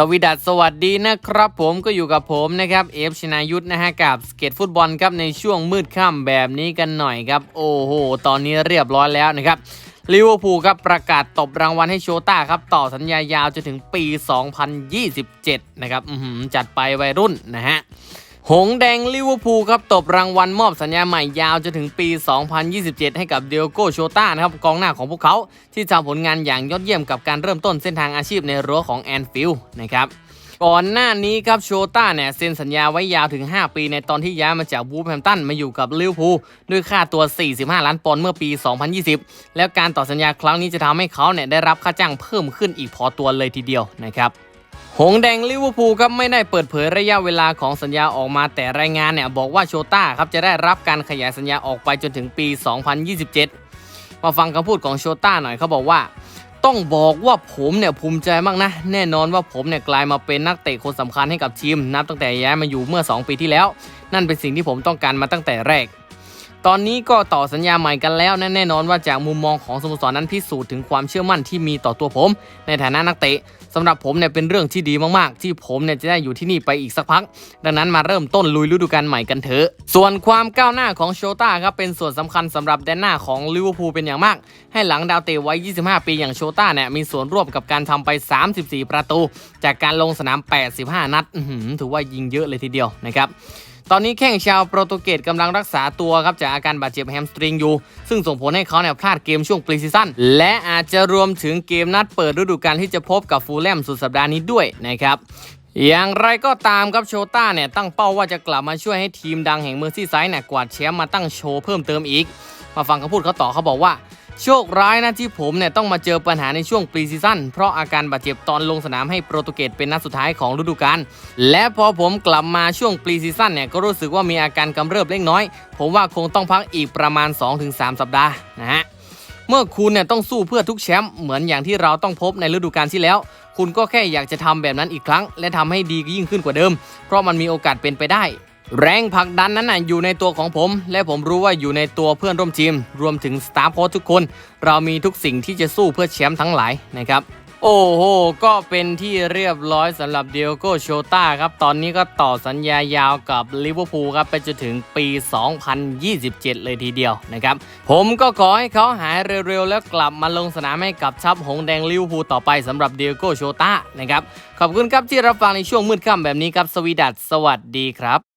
สวีดัสสวัสดีนะครับผมก็อยู่กับผมนะครับเอฟชนายุทธนะฮะกับสเก็ตฟุตบอลครับในช่วงมืดค่ำแบบนี้กันหน่อยครับ โอ้โห ตอนนี้เรียบร้อยแล้วนะครับลิเวอร์พูลครับประกาศตบรางวัลให้โชต้าครับ ต่อสัญญายาวจนถึงปี 2027 นะครับอื้อหือจัดไปวัยรุ่นนะฮะ หงแดงลิเวอร์พูลครับตบรางวัลมอบสัญญาใหม่ยาวจนถึงปี 2027 ให้กับเดียโกโชต้านะครับกองหน้าของพวกเขา ที่ทำผลงานอย่างยอดเยี่ยมกับการเริ่มต้นเส้นทางอาชีพในรั้วของแอนฟิลด์นะครับก่อนหน้านี้ครับโชต้าเนี่ยเซ็นสัญญาไว้ยาวถึง 5 ปีในตอนที่ย้ายมาจากวูฟแฮมตันมาอยู่กับลิเวอร์พูลด้วยค่าตัว 45 ล้านปอนด์เมื่อปี 2020 แล้วการต่อสัญญาครั้งนี้จะทำให้เขาเนี่ยได้รับค่าจ้างเพิ่มขึ้นอีกพอตัวเลยทีเดียวนะครับ หงแดงลิเวอร์พูลครับไม่ได้เปิดเผยระยะเวลาของสัญญาออกมาแต่รายงานเนี่ยบอกว่าโชต้าครับจะได้รับการขยายสัญญาออกไปจนถึงปี 2027 มาฟังคำพูดของโชต้าหน่อยเขาบอกว่า ต้องบอกว่าผมเนี่ยภูมิใจมากนะ แน่นอนว่าผมเนี่ยกลายมาเป็นนักเตะคนสำคัญให้กับทีมนับตั้งแต่ย้ายมาอยู่เมื่อ 2 ปีที่แล้ว นั่นเป็นสิ่งที่ผมต้องการมาตั้งแต่แรก ตอนนี้ก็ต่อสัญญาใหม่กันแล้วแน่นอนว่าจากมุมมองของสโมสรนั้นพิสูจน์ถึงความเชื่อมั่นที่มีต่อตัวผม ในฐานะนักเตะสำหรับผมเนี่ยเป็นเรื่องที่ดีมากๆ ที่ผมเนี่ยจะได้อยู่ที่นี่ไปอีกสักพัก ดังนั้นมาเริ่มต้นลุยฤดูกาลใหม่กันเถอะ ส่วนความก้าวหน้าของโชต้าครับเป็นส่วนสำคัญสำหรับแดนหน้าของลิเวอร์พูลเป็นอย่างมาก ให้หลังดาวเตะวัย25 ปีอย่างโชต้าเนี่ยมีส่วนร่วมกับการทำไป 34 ประตู จากการลงสนาม 85 นัดถือว่ายิงเยอะเลยทีเดียวนะครับ ตอนนี้แข้งชาวโปรตุเกสกำลังรักษาตัวครับจากอาการบาดเจ็บแฮมสตริงอยู่ ซึ่งส่งผลให้เขาเนี่ยพลาดเกมช่วงปรีซีซั่นและอาจจะรวมถึงเกมนัดเปิดฤดูกาลที่จะพบกับฟูลแลมสุดสัปดาห์นี้ด้วยนะครับอย่างไรก็ตามครับโชต้าเนี่ยตั้งเป้าว่าจะกลับมาช่วยให้ทีมดังแห่งเมอร์ซี่ไซด์เนี่ยกวาดแชมป์มาตั้งโชว์เพิ่มเติมอีก มาฟังเขาพูดเขาต่อเขาบอกว่า โชคร้ายนะที่ผมเนี่ยต้องมาเจอปัญหาในช่วงปรีซีซั่นเพราะอาการบาดเจ็บตอนลงสนามให้โปรตุเกสเป็นนัดสุดท้ายของฤดูกาลและพอผมกลับมาช่วงปรีซีซั่นเนี่ยก็รู้สึกว่ามีอาการกำเริบเล็กน้อย ผมว่าคงต้องพักอีกประมาณ 2-3 สัปดาห์นะฮะเมื่อคุณเนี่ยต้องสู้เพื่อทุกแชมป์เหมือนอย่างที่เราต้องพบในฤดูกาลที่แล้ว คุณก็แค่อยากจะทำแบบนั้นอีกครั้ง และทำให้ดียิ่งขึ้นกว่าเดิม เพราะมันมีโอกาสเป็นไปได้ แรงผลักดันนั้นน่ะอยู่ในตัวของผม และผมรู้ว่าอยู่ในตัวเพื่อนร่วมทีม รวมถึงสตาฟโค้ชทุกคน เรามีทุกสิ่งที่จะสู้เพื่อแชมป์ทั้งหลายนะครับ โอ้โห ก็เป็นที่เรียบร้อยสำหรับเดียโกโชต้าครับ ตอนนี้ก็ต่อสัญญายาวกับลิเวอร์พูลครับ ไปจนถึงปี 2027 เลยทีเดียวนะครับ ผมก็ขอให้เขาหายเร็วๆ แล้วกลับมาลงสนามให้กับทัพหงแดงลิเวอร์พูลต่อไปสำหรับเดียโกโชต้านะครับ ขอบคุณครับที่รับฟังในช่วงมืดค่ำแบบนี้ครับ สวีดัสสวัสดีครับ